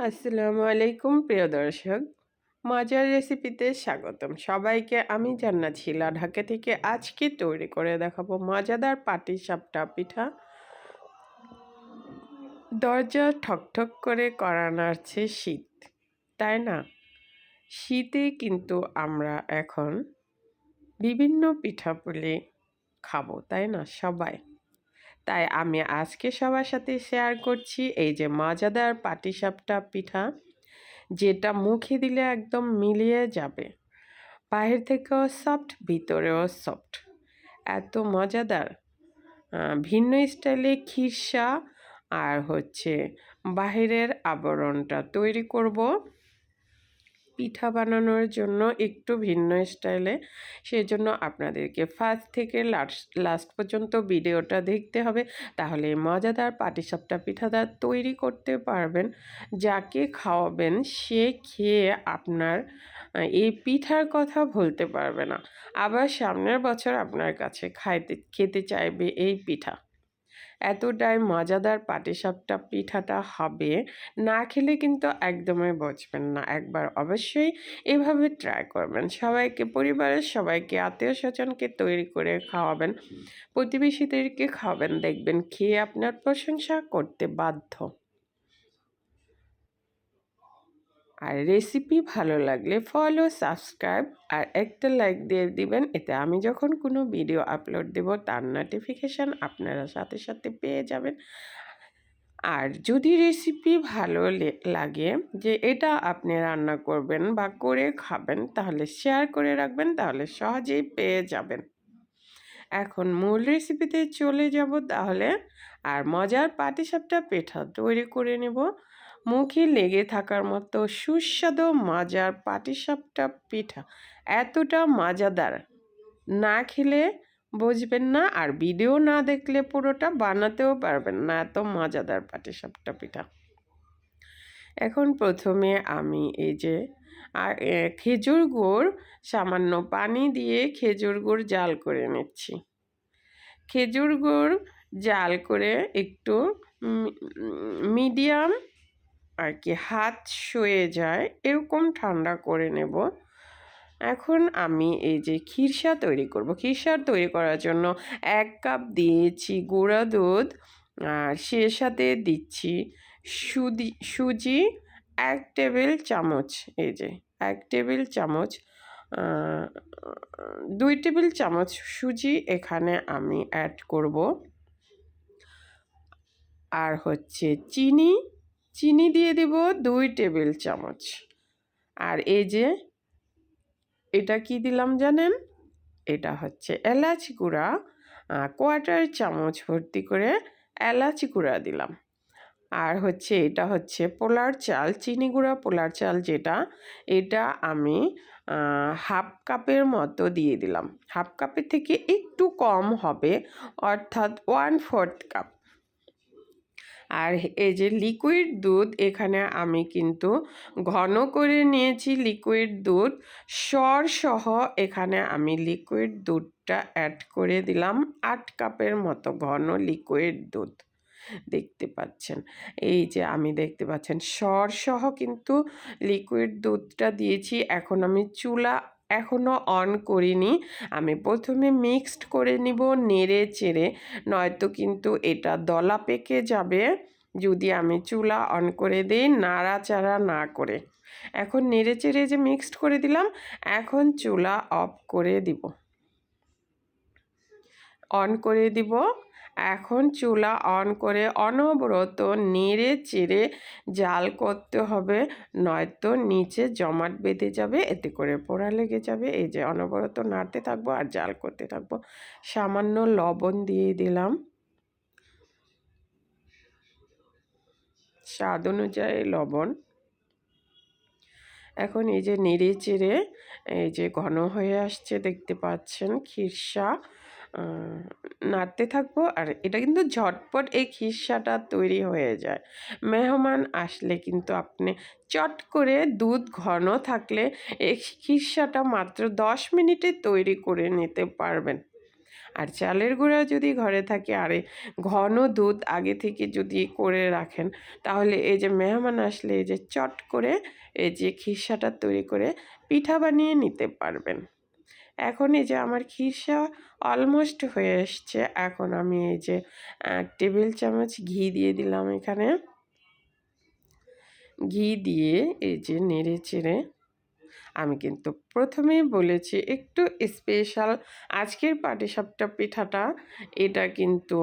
আসসালামু আলাইকুম, প্রিয় দর্শক। মজার রেসিপিতে স্বাগতম। সবাইকে আমি জান্নাত শিলা ঢাকা থেকে আজকে তৈরি করে দেখাবো মজাদার পাটি সাপটা পিঠা। দরজা ঠকঠক করে করা নাড়ছে শীত, তাই না? শীতে কিন্তু আমরা এখন বিভিন্ন পিঠাপুলি খাব, তাই না? সবাই। তাই আমি আজকে সবার সাথে শেয়ার করছি এই যে মজাদার পাটিসাপটা পিঠা, যেটা মুখে দিলে একদম মিলিয়ে যাবে। বাহির থেকেও সফট ভিতরেও সফট এত মজাদার। ভিন্ন স্টাইলে খিরসা আর হচ্ছে বাহিরের আবরণটা তৈরি করব। পিঠা বানানোর জন্য একটু ভিন্ন স্টাইলে। সেজন্য আপনাদেরকে ফার্স্ট থেকে লাস্ট লাস্ট পর্যন্ত ভিডিওটা দেখতে হবে। তাহলে মজাদার পাটিসাপটা পিঠাদার তৈরি করতে পারবেন। যাকে খাওয়াবেন সে খেয়ে আপনার, এই পিঠার কথা ভুলতে পারবে না। আবার সামনের বছর আপনার কাছে খাইতে, খেতে চাইবে এই পিঠা। এতটাই মজাদার পাটিসাপটা পিঠাটা হবে, না খেলে কিন্তু একদমই বুঝবেন না। একবার অবশ্যই এভাবে ট্রাই করবেন। সবাইকে, পরিবারের সবাইকে আত্মীয় স্বজনকে তৈরি করে খাওয়াবেন, প্রতিবেশীদেরকে খাওয়াবেন, দেখবেন খেয়ে আপনার প্রশংসা করতে বাধ্য। আর রেসিপি ভালো লাগলে ফলো সাবস্ক্রাইব আর একটা লাইক দিয়ে দিবেন। এতে আমি যখন কোনো ভিডিও আপলোড দেব, তার নোটিফিকেশান আপনারা সাথে সাথে পেয়ে যাবেন। আর যদি রেসিপি ভালো লাগে যে এটা আপনি রান্না করবেন বা করে খাবেন, তাহলে শেয়ার করে রাখবেন, তাহলে সহজেই পেয়ে যাবেন। এখন মূল রেসিপিতে চলে যাব তাহলে। আর মজার পাটিসাপটা পেঠা তৈরি করে নেব। মুখে লেগে থাকার মতো সুস্বাদু মাজার পাটিসাপটা পিঠা এতটা মজাদার। না খেলে বুঝবেন না আর ভিডিও না দেখলে পুরোটা বানাতেও পারবেন না, এত মজাদার পাটিসাপটা পিঠা। এখন প্রথমে আমি এই যে, আর খেজুর গুড়, সামান্য পানি দিয়ে খেজুর গুড় জাল করে নিচ্ছি। খেজুর গুড় জাল করে একটু মিডিয়াম আর কি, হাত শুয়ে যায়, এরকম ঠান্ডা করে নেব। এখন আমি এই যে খিরসা তৈরি করব। খিরসা তৈরি করার জন্য এক কাপ দিয়েছি গুঁড়া দুধ, আর সে সাথে দিচ্ছি সুদি, সুজি, এক টেবিল চামচ, এই যে এক টেবিল চামচ দুই টেবিল চামচ সুজি এখানে আমি অ্যাড করব। আর হচ্ছে চিনি চিনি দিয়ে দেব দুই টেবিল চামচ। আর এই যে, এটা কি দিলাম জানেন? এটা হচ্ছে এলাচ গুঁড়া। কোয়ার্টার চামচ ভর্তি করে এলাচ গুঁড়া দিলাম। আর হচ্ছে, এটা হচ্ছে পোলার চাল, চিনি গুঁড়া পোলার চাল যেটা, এটা আমি হাফ কাপের মতো দিয়ে দিলাম। হাফ কাপের থেকে একটু কম হবে, অর্থাৎ ওয়ান ফোর্থ কাপ। আর এই যে লিকুইড দুধ, এখানে আমি কিন্তু ঘন করে নিয়েছি লিকুইড দুধ। সর সহ এখানে আমি লিকুইড দুধটা অ্যাড করে দিলাম, আট কাপের মতো ঘন লিকুইড দুধ। দেখতে পাচ্ছেন? এই যে আমি দেখতে পাচ্ছেন, সর সহ কিন্তু লিকুইড দুধটা দিয়েছি। এখন আমি চুলা এখনও অন করিনি। আমি প্রথমে মিক্সড করে নিব নেড়ে চেড়ে, নয়তো কিন্তু এটা দলা পেকে যাবে যদি আমি চুলা অন করে দিই নাড়াচাড়া না করে। এখন নেড়ে চেড়ে যে মিক্সড করে দিলাম, এখন চুলা অফ করে দিব। অন করে দিব। এখন চুলা অন করে অনবরত নেড়ে চেড়ে জাল করতে হবে, নয়তো নিচে জমাট বেঁধে যাবে, এতে করে পোড়া লেগে যাবে। এই যে অনবরত নাড়তে থাকব আর জাল করতে থাকব। সামান্য লবণ দিয়ে দিলাম। স্বাদ অনুযায়ী লবণ। এখন এই যে নেড়ে চেড়ে, এই যে ঘন হয়ে আসছে, দেখতে পাচ্ছেন, খিরসা। নাড়তে থাকব। আর এটা কিন্তু ঝটপট এই খিরসাটা তৈরি হয়ে যায়। মেহমান আসলে কিন্তু আপনি চট করে দুধ ঘন থাকলে এই খিরসাটা মাত্র দশ মিনিটে তৈরি করে নিতে পারবেন। আর চালের গুঁড়া যদি ঘরে থাকে, আরে ঘন দুধ আগে থেকে যদি করে রাখেন, তাহলে এই যে মেহমান আসলে এই যে চট করে এই যে খিরসাটা তৈরি করে পিঠা বানিয়ে নিতে পারবেন। এখন এই যে আমার খিরসা অলমোস্ট হয়ে এসছে। এখন আমি এই যে এক টেবিল চামচ ঘি দিয়ে দিলাম এখানে। ঘি দিয়ে এই যে নেড়ে চেড়ে আমি কিন্তু প্রথমেই বলেছি একটু স্পেশাল আজকের পাটিসাপটা পিঠাটা, এটা কিন্তু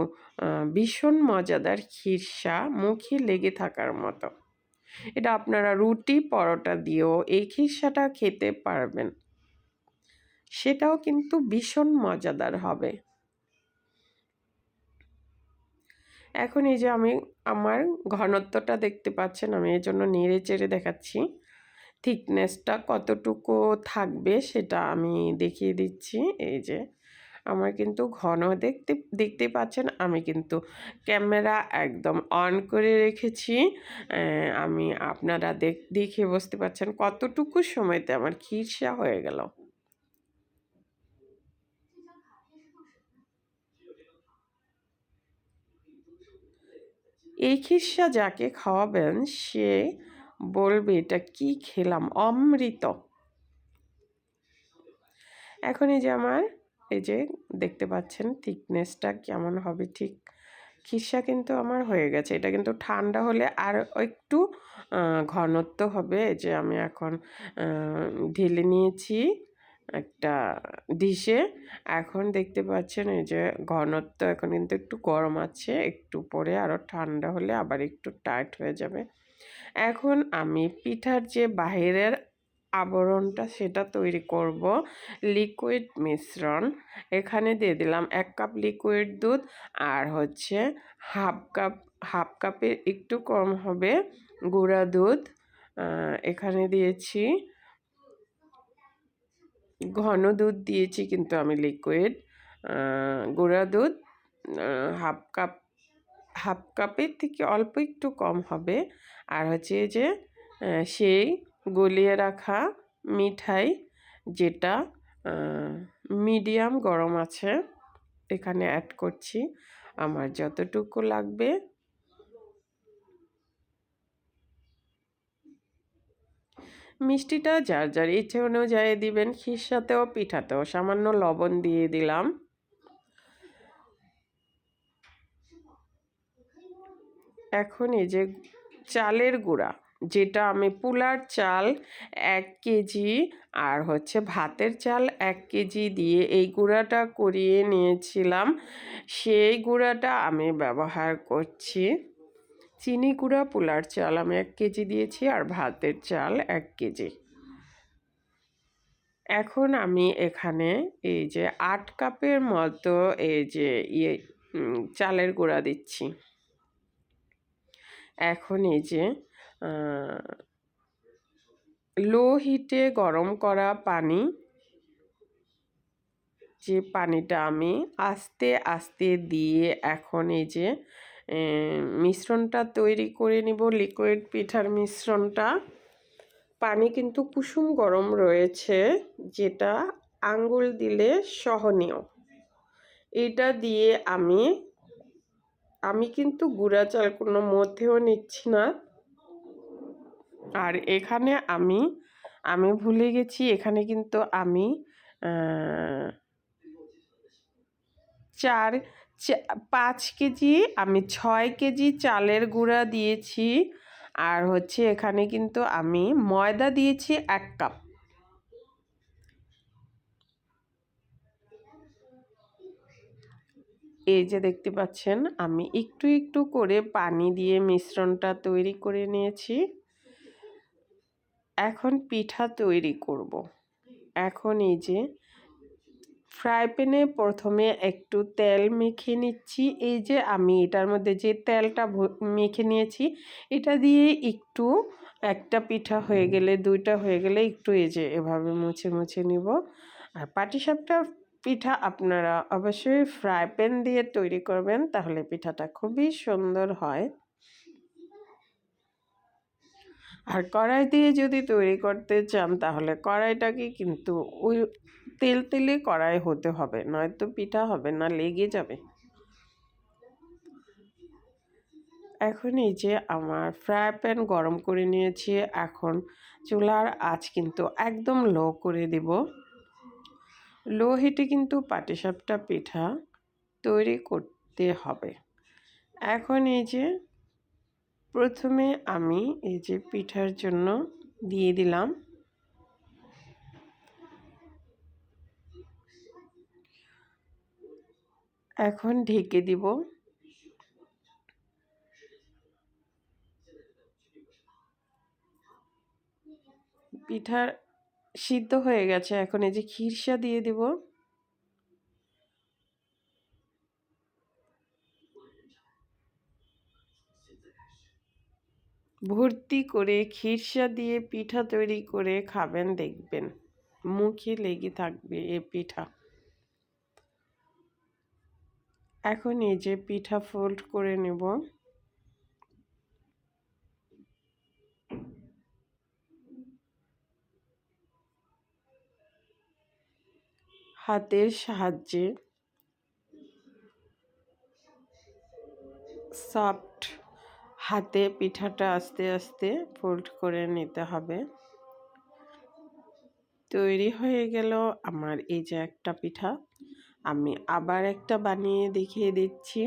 ভীষণ মজাদার খিরসা মুখে লেগে থাকার মতো। এটা আপনারা রুটি, পরোটা দিয়েও এই খিরসাটা খেতে পারবেন। সেটাও কিন্তু ভীষণ মজাদার হবে। এখন এই যে আমি আমার ঘনত্বটা দেখতে পাচ্ছেন, আমি এই জন্য নেড়ে চেড়ে দেখাচ্ছি। থিকনেসটা কতটুকু থাকবে সেটা আমি দেখিয়ে দিচ্ছি। এই যে আমার কিন্তু ঘন দেখতে দেখতে পাচ্ছেন, আমি কিন্তু ক্যামেরা একদম অন করে রেখেছি। আমি আপনারা দেখ, দেখে বুঝতে পারছেন কতটুকু সময়তে আমার খিরসা হয়ে গেল। এই খিরসা যাকে খাওয়াবেন, সে বলবে, এটা কি খেলাম? অমৃত। এখন এই যে আমার, এই যে দেখতে পাচ্ছেন থিকনেসটা কেমন হবে, ঠিক খিরসা কিন্তু আমার হয়ে গেছে। এটা কিন্তু ঠান্ডা হলে আর একটু ঘনত্ব হবে যে আমি এখন ঢেলে নিয়েছি। একটা ডিশে। এখন দেখতে পাচ্ছেন এই যে ঘনত্ব এখন কিন্তু একটু গরম আছে, একটু পরে আরও ঠান্ডা হলে আবার একটু টাইট হয়ে যাবে। এখন আমি পিঠার যে বাহিরের আবরণটা সেটা তৈরি করব লিকুইড মিশ্রণ। এখানে দিয়ে দিলাম এক কাপ লিকুইড দুধ আর হচ্ছে হাফ কাপ, হাফ কাপের একটু কম হবে গুঁড়া দুধ। এখানে দিয়েছি ঘন দুধ দিয়েছি কিন্তু আমি লিকুইড গুঁড়া দুধ হাফ কাপ হাফ কাপের থেকে অল্প একটু কম হবে। আর হচ্ছে যে সেই গলিয়ে রাখা মিঠাই যেটা মিডিয়াম গরম আছে, এখানে অ্যাড করছি। আমার যতটুকু লাগবে মিষ্টিটা যার যার ইচ্ছে অনুযায়ী দিবেন খিসাতেও পিঠাতেও। সামান্য লবণ দিয়ে দিলাম। এখন এই যে চালের গুঁড়া, যেটা আমি পুলার চাল এক কেজি আর হচ্ছে ভাতের চাল এক কেজি দিয়ে এই গুঁড়াটা করিয়ে নিয়েছিলাম। সেই গুঁড়াটা আমি ব্যবহার করছি। চিনি গুঁড়া, পোলার চাল আমি এক কেজি দিয়েছি আর ভাতের চাল এক কেজি। এখন আমি এখানে এই যে আট কাপের মতো এই যে ইয়ে চালের গুঁড়া দিচ্ছি। এখন এই যে লো হিটে গরম করা পানি, যে পানিটা আমি আস্তে আস্তে দিয়ে এখন এই যে মিশ্রণটা তৈরি করে নিব লিকুইড পিঠার মিশ্রণটা। পানি কিন্তু কুসুম গরম রয়েছে, যেটা আঙ্গুল দিলে সহনীয়। এটা দিয়ে আমি আমি কিন্তু গুঁড়া চাল কোনো মধ্যেও নিচ্ছি না। আর এখানে আমি আমি ভুলে গেছি, এখানে কিন্তু আমি চার পাঁচ কেজি, আমি ছয় কেজি চালের গুঁড়া দিয়েছি। আর হচ্ছে এখানে কিন্তু আমি ময়দা দিয়েছি এক কাপ। এই যে দেখতে পাচ্ছেন, আমি একটু একটু করে পানি দিয়ে মিশ্রণটা তৈরি করে নিয়েছি। এখন পিঠা তৈরি করব। এখন এই যে ফ্রাই প্যানে প্রথমে একটু তেল মেখে নিচ্ছি। এই যে আমি এটার মধ্যে যে তেলটা মেখে নিয়েছি, এটা দিয়ে একটু একটা পিঠা হয়ে গেলে, দুইটা হয়ে গেলে একটু এই যে এভাবে মুছে মুছে নিব। আর পাটিসাপটা পিঠা আপনারা অবশ্যই ফ্রাই প্যান দিয়ে তৈরি করবেন, তাহলে পিঠাটা খুবই সুন্দর হয়। আর কড়াই দিয়ে যদি তৈরি করতে চান, তাহলে কড়াইটাকে কিন্তু ওই তেল তেলে কড়াই হতে হবে, নয়তো পিঠা হবে না, লেগে যাবে। এখন এই যে আমার ফ্রাই প্যান গরম করে নিয়েছি, এখন চুলার আঁচ কিন্তু একদম লো করে দেব। লো হিটে কিন্তু পাটিসাপটা পিঠা তৈরি করতে হবে। এখন এই যে প্রথমে আমি এই যে পিঠার জন্য দিয়ে দিলাম। এখন ঢেকে দিব। পিঠার সিদ্ধ হয়ে গেছে। এখন এই যে খিরসা দিয়ে দিব। ভর্তি করে খিরসা দিয়ে পিঠা তৈরি করে খাবেন, দেখবেন। মুখে লেগে থাকবে এ পিঠা। এখন এই যে পিঠা ফোল্ড করে নেব। হাতের সাহায্যে সফট হাতে পিঠাটা আস্তে আস্তে ফোল্ড করে নিতে হবে। তৈরি হয়ে গেল আমার এই যে একটা পিঠা। আমি আবার একটা বানিয়ে দেখিয়ে দিচ্ছি।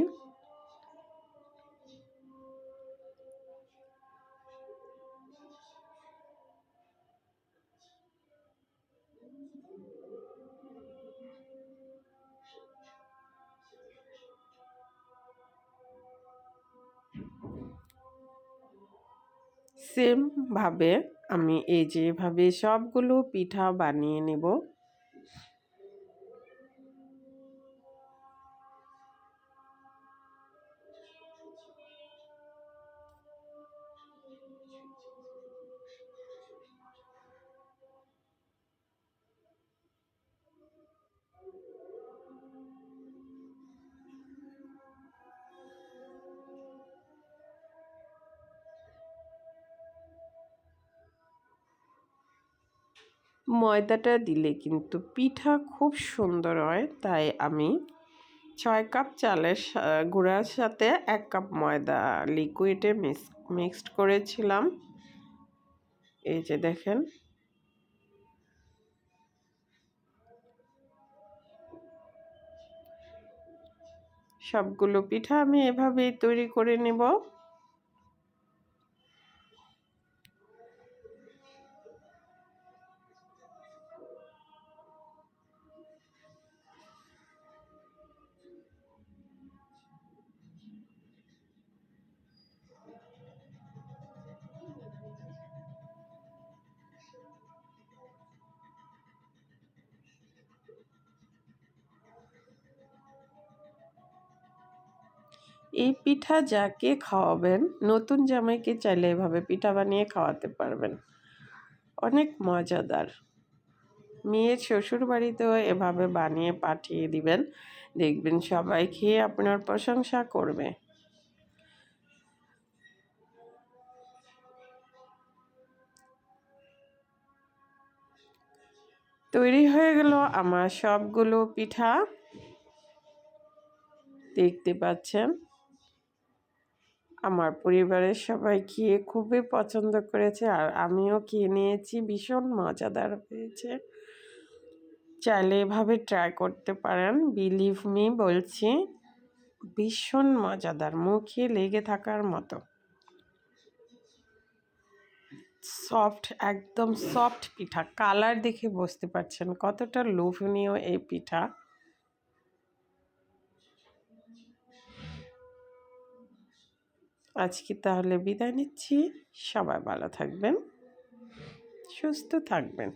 সেমভাবে আমি এই যেভাবে সবগুলো পিঠা বানিয়ে নেব। ময়দাটা দিলে কিন্তু পিঠা খুব সুন্দর হয়, তাই আমি ছয় কাপ চালের গুঁড়ার সাথে এক কাপ ময়দা লিকুইডে মিক্স মিক্সড করেছিলাম। এই যে দেখেন। সবগুলো পিঠা আমি এভাবেই তৈরি করে নেব। এই পিঠা যাকে খাওয়াবেন, নতুন জামাইকে চাইলে এভাবে পিঠা বানিয়ে খাওয়াতে পারবেন। অনেক মজাদার। মেয়ের শ্বশুর বাড়িতেও এভাবে বানিয়ে পাঠিয়ে দিবেন। দেখবেন সবাই খেয়ে আপনার প্রশংসা করবে। তৈরি হয়ে গেল আমার সবগুলো পিঠা। দেখতে পাচ্ছেন? আমার পরিবারের সবাই খেয়ে খুবই পছন্দ করেছে আর আমিও খেয়ে নিয়েছি, ভীষণ মজাদার হয়েছে। চাইলে এভাবে ট্রাই করতে পারেন বিলিভ মি বলছি, ভীষণ মজাদার, মুখে লেগে থাকার মতো। সফট একদম সফট পিঠা কালার দেখে বুঝতে পারছেন কতটা লোভনীয় এই পিঠা। আজকে তাহলে বিদায় নিচ্ছি। সবাই ভালো থাকবেন। সুস্থ থাকবেন।